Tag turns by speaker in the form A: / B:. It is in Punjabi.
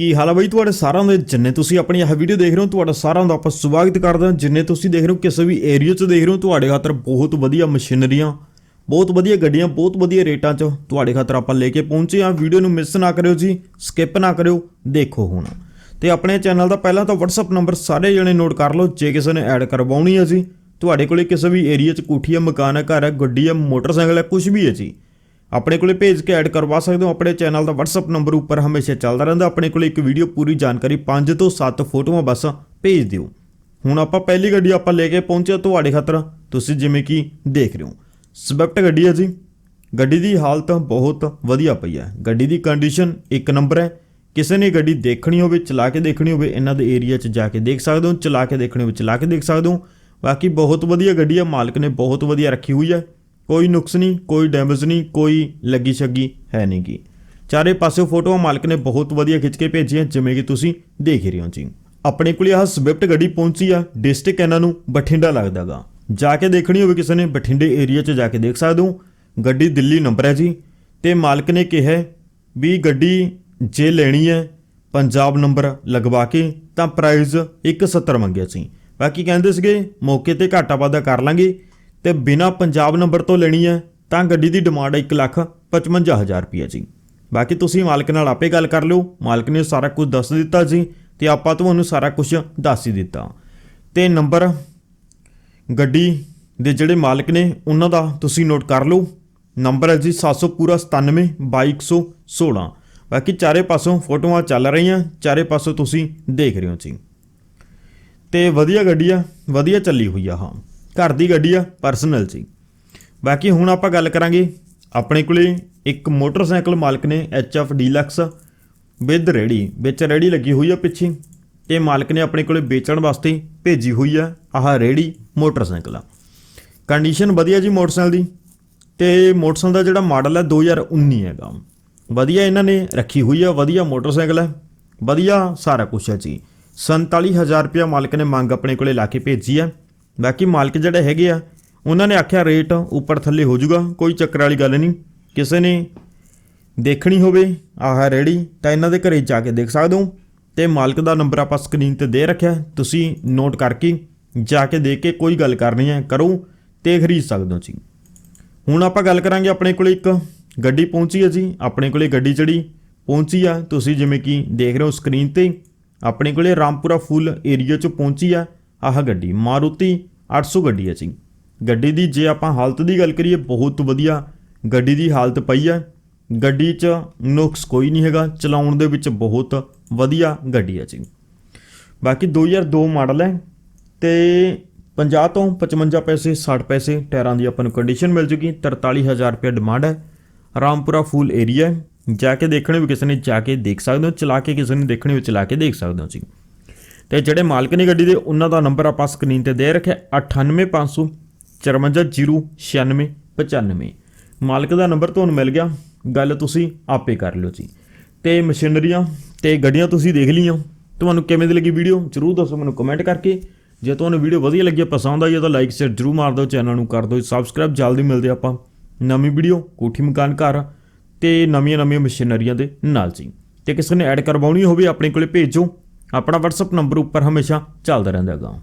A: ਕੀ ਹਾਲ ਹੈ ਬਈ ਤੁਹਾਡੇ ਸਾਰਿਆਂ ਦੇ? ਜਿੰਨੇ ਤੁਸੀਂ ਆਪਣੀ ਇਹ ਵੀਡੀਓ ਦੇਖ ਰਹੇ ਹੋ, ਤੁਹਾਡਾ ਸਾਰਿਆਂ ਦਾ ਆਪਾਂ ਸਵਾਗਤ ਕਰਦੇ ਹਾਂ। ਜਿੰਨੇ ਤੁਸੀਂ ਦੇਖ ਰਹੇ ਹੋ, ਕਿਸੇ ਵੀ ਏਰੀਆ 'ਚ ਦੇਖ ਰਹੇ ਹੋ, ਤੁਹਾਡੇ ਖਾਤਰ ਬਹੁਤ ਵਧੀਆ ਮਸ਼ੀਨਰੀਆਂ, ਬਹੁਤ ਵਧੀਆ ਗੱਡੀਆਂ, ਬਹੁਤ ਵਧੀਆ ਰੇਟਾਂ 'ਚ ਤੁਹਾਡੇ ਖਾਤਰ ਆਪਾਂ ਲੈ ਕੇ ਪਹੁੰਚੇ ਹਾਂ। ਵੀਡੀਓ ਨੂੰ ਮਿਸ ਨਾ ਕਰਿਓ ਜੀ ਸਕਿਪ ਨਾ ਕਰਿਓ, ਦੇਖੋ ਹੁਣ। ਤੇ ਆਪਣੇ ਚੈਨਲ ਦਾ ਪਹਿਲਾਂ ਤਾਂ WhatsApp ਨੰਬਰ ਸਾਰੇ ਜਣੇ ਨੋਟ ਕਰ ਲਓ, ਜੇ ਕਿਸੇ ਨੇ ਐਡ ਕਰਵਾਉਣੀ ਹੈ ਜੀ। ਤੁਹਾਡੇ ਕੋਲੇ ਕਿਸੇ ਵੀ ਏਰੀਆ 'ਚ ਕੋਠੀ ਹੈ, ਮਕਾਨ ਹੈ, ਘਰ ਹੈ, ਗੱਡੀ ਹੈ, ਮੋਟਰਸਾਈਕਲ ਹੈ ਕੁਝ ਵੀ ਹੈ ਜੀ। ਆਪਣੇ ਕੋਲੇ ਭੇਜ ਕੇ ਐਡ ਕਰਵਾ ਸਕਦੇ ਹੋ। ਆਪਣੇ ਚੈਨਲ ਦਾ WhatsApp ਨੰਬਰ ਉੱਪਰ ਹਮੇਸ਼ਾ ਚੱਲਦਾ ਰਹਿੰਦਾ। ਆਪਣੇ ਕੋਲੇ ਇੱਕ ਵੀਡੀਓ ਪੂਰੀ ਜਾਣਕਾਰੀ 5 ਤੋਂ 7 ਫੋਟੋਆਂ ਬਸ ਭੇਜ ਦਿਓ। ਹੁਣ ਆਪਾਂ ਪਹਿਲੀ ਗੱਡੀ ਆਪਾਂ ਲੈ ਕੇ ਪਹੁੰਚੇ ਤੁਹਾਡੇ ਖਾਤਰ। ਤੁਸੀਂ ਜਿਵੇਂ ਕਿ ਦੇਖ ਰਹੇ ਹੋ। ਸਵਿਫਟ ਗੱਡੀ ਹੈ ਜੀ। ਗੱਡੀ ਦੀ ਹਾਲਤ ਬਹੁਤ ਵਧੀਆ ਪਈ ਹੈ। ਗੱਡੀ ਦੀ ਕੰਡੀਸ਼ਨ ਇੱਕ ਨੰਬਰ ਹੈ। ਕਿਸੇ ਨੇ ਗੱਡੀ ਦੇਖਣੀ ਹੋਵੇ, ਚਲਾ ਕੇ ਦੇਖਣੀ ਹੋਵੇ, ਇਹਨਾਂ ਦੇ ਏਰੀਆ 'ਚ ਜਾ ਕੇ ਦੇਖ ਸਕਦੇ ਹੋ, ਚਲਾ ਕੇ ਦੇਖਣੀ ਹੋਵੇ, ਚਲਾ ਕੇ ਦੇਖ ਸਕਦੇ ਹੋ। ਬਾਕੀ ਬਹੁਤ ਵਧੀਆ ਗੱਡੀ ਹੈ। ਮਾਲਕ ਨੇ ਬਹੁਤ ਵਧੀਆ ਰੱਖੀ ਹੋਈ ਹੈ। ਕੋਈ ਨੁਕਸ ਨਹੀਂ, ਕੋਈ ਡੈਮੇਜ ਨਹੀਂ, ਕੋਈ ਲੱਗੀ ਛੱਗੀ ਹੈ ਨਹੀਂ ਗੀ। ਚਾਰੇ ਪਾਸੇ ਫੋਟੋਆਂ ਮਾਲਕ ਨੇ ਬਹੁਤ ਵਧੀਆ ਖਿੱਚ ਕੇ ਭੇਜੀਆਂ, ਜਿਵੇਂ ਕਿ ਤੁਸੀਂ ਦੇਖ ਰਹੇ ਹੋ ਜੀ। ਆਪਣੇ ਕੋਲ ਆਹ ਸਵਿਫਟ ਗੱਡੀ ਪਹੁੰਚੀ ਆ ਡਿਸਟ੍ਰਿਕਟ ਇਹਨਾਂ ਨੂੰ ਬਠਿੰਡਾ ਲੱਗਦਾਗਾ ਜਾ ਕੇ ਦੇਖਣੀ ਹੋਵੇ ਕਿਸੇ ਨੇ, ਬਠਿੰਡੇ ਏਰੀਆ 'ਚ ਜਾ ਕੇ ਦੇਖ ਸਕਦੇ ਹੋ। ਗੱਡੀ ਦਿੱਲੀ ਨੰਬਰ ਹੈ ਜੀ। ਤੇ ਮਾਲਕ ਨੇ ਕਿਹਾ ਵੀ ਗੱਡੀ ਜੇ ਲੈਣੀ ਹੈ, ਪੰਜਾਬ ਨੰਬਰ ਲਗਵਾ ਕੇ, ਤਾਂ ਪ੍ਰਾਈਸ 170 ਮੰਗਿਆ ਸੀ। ਬਾਕੀ ਕਹਿੰਦੇ ਸੀਗੇ, ਮੌਕੇ ਤੇ ਘਾਟਾ ਵਾਧਾ ਕਰ ਲਾਂਗੇ। ਤੇ ਬਿਨਾ ਪੰਜਾਬ ਨੰਬਰ ਤੋਂ ਲੈਣੀ ਹੈ, ਤਾਂ ਗੱਡੀ ਦੀ ਡਿਮਾਂਡ ਹੈ 155000 ਰੁਪਏ ਜੀ। ਬਾਕੀ ਤੁਸੀਂ ਮਾਲਕ ਨਾਲ ਆਪੇ ਗੱਲ ਕਰ ਲਿਓ, ਮਾਲਕ ਨੇ ਸਾਰਾ ਕੁਝ ਦੱਸ ਦਿੱਤਾ ਜੀ ਤੇ ਆਪਾਂ ਤੁਹਾਨੂੰ ਸਾਰਾ ਕੁਝ ਦੱਸ ਹੀ ਦਿੱਤਾ। ਤੇ ਨੰਬਰ, ਗੱਡੀ ਦੇ ਜਿਹੜੇ ਮਾਲਕ ਨੇ, ਉਹਨਾਂ ਦਾ ਤੁਸੀਂ ਨੋਟ ਕਰ ਲਓ। ਨੰਬਰ ਹੈ ਜੀ 700 ਪੂਰਾ 97 2216 ਬਾਕੀ ਚਾਰੇ ਪਾਸੋਂ ਫੋਟੋਆਂ ਚੱਲ ਰਹੀਆਂ, ਚਾਰੇ ਪਾਸੋਂ ਤੁਸੀਂ ਦੇਖ ਰਹੇ ਹੋ ਜੀ। ਤੇ ਵਧੀਆ ਗੱਡੀ ਆ, ਵਧੀਆ ਚੱਲੀ ਹੋਈ ਆ, ਹਾਂ। ਘਰ ਦੀ ਗੱਡੀ ਆ ਪਰਸਨਲ ਜੀ ਬਾਕੀ ਹੁਣ ਆਪਾਂ ਗੱਲ ਕਰਾਂਗੇ ਆਪਣੇ ਕੋਲੇ ਇੱਕ ਮੋਟਰਸਾਈਕਲ ਮਾਲਕ ਨੇ ਐਚਐਫ ਡੀਲਕਸ ਵਿਦ ਰੇੜੀ ਵਿੱਚ ਰੇੜੀ ਲੱਗੀ ਹੋਈ ਆ ਪਿੱਛੇ। ਤੇ ਮਾਲਕ ਨੇ ਆਪਣੇ ਕੋਲੇ ਵੇਚਣ ਵਾਸਤੇ ਭੇਜੀ ਹੋਈ ਆ ਆਹ ਰੇੜੀ ਮੋਟਰਸਾਈਕਲ ਆ। ਕੰਡੀਸ਼ਨ ਵਧੀਆ ਜੀ ਮੋਟਰਸਾਈਕਲ ਦੀ ਤੇ ਮੋਟਰਸਾਈਕਲ ਦਾ ਜਿਹੜਾ ਮਾਡਲ ਹੈ 2019 ਹੈਗਾ। ਵਧੀਆ ਇਹਨਾਂ ਨੇ ਰੱਖੀ ਹੋਈ ਆ, ਵਧੀਆ ਮੋਟਰਸਾਈਕਲ ਹੈ ਵਧੀਆ ਸਾਰਾ ਕੁਝ ਹੈ ਜੀ। 47000 ਰੁਪਇਆ ਮਾਲਕ ਨੇ ਮੰਗ ਆਪਣੇ ਕੋਲੇ ਲਾ ਕੇ ਭੇਜੀ ਹੈ ਬਾਕੀ ਮਾਲਕ ਜਿਹੜੇ ਹੈਗੇ ਆ, ਉਹਨਾਂ ਨੇ ਆਖਿਆ ਰੇਟ ਉੱਪਰ ਥੱਲੇ ਹੋ ਜਾਊਗਾ, ਕੋਈ ਚੱਕਰ ਵਾਲੀ ਗੱਲ ਨਹੀਂ। ਕਿਸੇ ਨੇ ਦੇਖਣੀ ਹੋਵੇ, ਆਹ ਰੈਡੀ ਤਾਂ ਇਹਨਾਂ ਦੇ ਘਰੇ ਜਾ ਕੇ ਦੇਖ ਸਕਦੇ ਹੋ। ਤੇ ਮਾਲਕ ਦਾ ਨੰਬਰ ਆਪਾਂ ਸਕਰੀਨ ਤੇ ਦੇ ਰੱਖਿਆ, ਤੁਸੀਂ ਨੋਟ ਕਰਕੇ ਜਾ ਕੇ ਦੇਖ ਕੇ ਕੋਈ ਗੱਲ ਕਰਨੀ ਹੈ, ਕਰੋ ਤੇ ਖਰੀਦ ਸਕਦੇ ਹੋ ਜੀ ਹੁਣ ਆਪਾਂ ਗੱਲ ਕਰਾਂਗੇ ਆਪਣੇ ਕੋਲੇ ਇੱਕ ਗੱਡੀ ਪਹੁੰਚੀ ਹੈ ਜੀ, ਆਪਣੇ ਕੋਲੇ ਗੱਡੀ ਜਿਹੜੀ ਪਹੁੰਚੀ ਆ, ਤੁਸੀਂ ਜਿਵੇਂ ਕਿ ਦੇਖ ਰਹੇ ਹੋ ਸਕਰੀਨ ਤੇ, ਆਪਣੇ ਕੋਲੇ ਰਾਮਪੁਰਾ ਫੁੱਲ ਏਰੀਆ 'ਚ ਪਹੁੰਚੀ ਆ। ਆਹ ਗੱਡੀ ਮਾਰੂਤੀ 800 ਗੱਡੀ ਹੈ ਜੀ। ਗੱਡੀ ਦੀ ਜੇ ਆਪਾਂ ਹਾਲਤ ਦੀ ਗੱਲ ਕਰੀਏ, ਬਹੁਤ ਵਧੀਆ ਗੱਡੀ ਦੀ ਹਾਲਤ ਪਈ ਹੈ। ਗੱਡੀ 'ਚ ਨੁਕਸ ਕੋਈ ਨਹੀਂ ਹੈਗਾ, ਚਲਾਉਣ ਦੇ ਵਿੱਚ ਬਹੁਤ ਵਧੀਆ ਗੱਡੀ ਹੈ ਜੀ। ਬਾਕੀ 2002 ਮਾਡਲ ਹੈ ਤੇ 50 ਤੋਂ 55 ਪੈਸੇ 60 ਪੈਸੇ ਟਾਇਰਾਂ ਦੀ ਆਪਾਂ ਨੂੰ ਕੰਡੀਸ਼ਨ ਮਿਲ ਜੂਗੀ। 43000 ਰੁਪਏ ਡਿਮਾਂਡ ਹੈ। ਰਾਮਪੁਰਾ ਫੁੱਲ ਏਰੀਆ ਜਾ ਕੇ ਦੇਖਣੇ ਵੀ ਕਿਸੇ ਨੇ ਜਾ ਕੇ ਦੇਖ ਸਕਦੇ ਹੋ, ਚਲਾ ਕੇ ਕਿਸੇ ਨੇ ਦੇਖਣੇ ਵੀ ਚਲਾ ਕੇ ਦੇਖ ਸਕਦੇ ਹੋ ਜੀ। ਤੇ ਜਿਹੜੇ ਮਾਲਕ ਨੇ ਗੱਡੀ ਦੇ, ਉਹਨਾਂ ਦਾ ਨੰਬਰ ਆਪਾਂ ਸਕਰੀਨ ਤੇ ਦੇ ਰੱਖਿਆ 98500 549695 ਮਾਲਕ ਦਾ ਨੰਬਰ ਤੁਹਾਨੂੰ ਮਿਲ ਗਿਆ, ਗੱਲ ਤੁਸੀਂ ਆਪੇ ਕਰ ਲਿਓ ਜੀ। ਤੇ ਮਸ਼ੀਨਰੀਆਂ ਤੇ ਗੱਡੀਆਂ ਤੁਸੀਂ ਦੇਖ ਲਈਆਂ। ਤੁਹਾਨੂੰ ਕਿਵੇਂ ਦੀ ਲੱਗੀ ਵੀਡੀਓ ਜਰੂਰ ਦੱਸੋ ਮੈਨੂੰ ਕਮੈਂਟ ਕਰਕੇ। ਜੇ ਤੁਹਾਨੂੰ ਵੀਡੀਓ ਵਧੀਆ ਲੱਗੀ, ਪਸੰਦ ਆਈ ਤਾਂ ਲਾਈਕ ਸ਼ੇਅਰ ਜਰੂਰ ਮਾਰ ਦਿਓ ਚੈਨਲ ਨੂੰ ਕਰ ਦਿਓ। ਸਬਸਕ੍ਰਾਈਬ ਜਲਦੀ ਮਿਲਦੇ ਆਪਾਂ। ਨਵੀਂ ਵੀਡੀਓ ਕੋਠੀ ਮਕਾਨ ਘਰ ਤੇ ਨਵੀਆਂ ਨਵੀਆਂ ਮਸ਼ੀਨਰੀਆਂ ਦੇ ਨਾਲ ਜੀ। ਤੇ ਕਿਸੇ ਨੇ ਐਡ ਕਰਵਾਉਣੀ ਹੋਵੇ, ਆਪਣੇ ਕੋਲੇ ਭੇਜੋ। ਆਪਣਾ WhatsApp ਨੰਬਰ ਉੱਪਰ ਹਮੇਸ਼ਾ ਚੱਲਦਾ ਰਹਿੰਦਾ ਹੈਗਾ।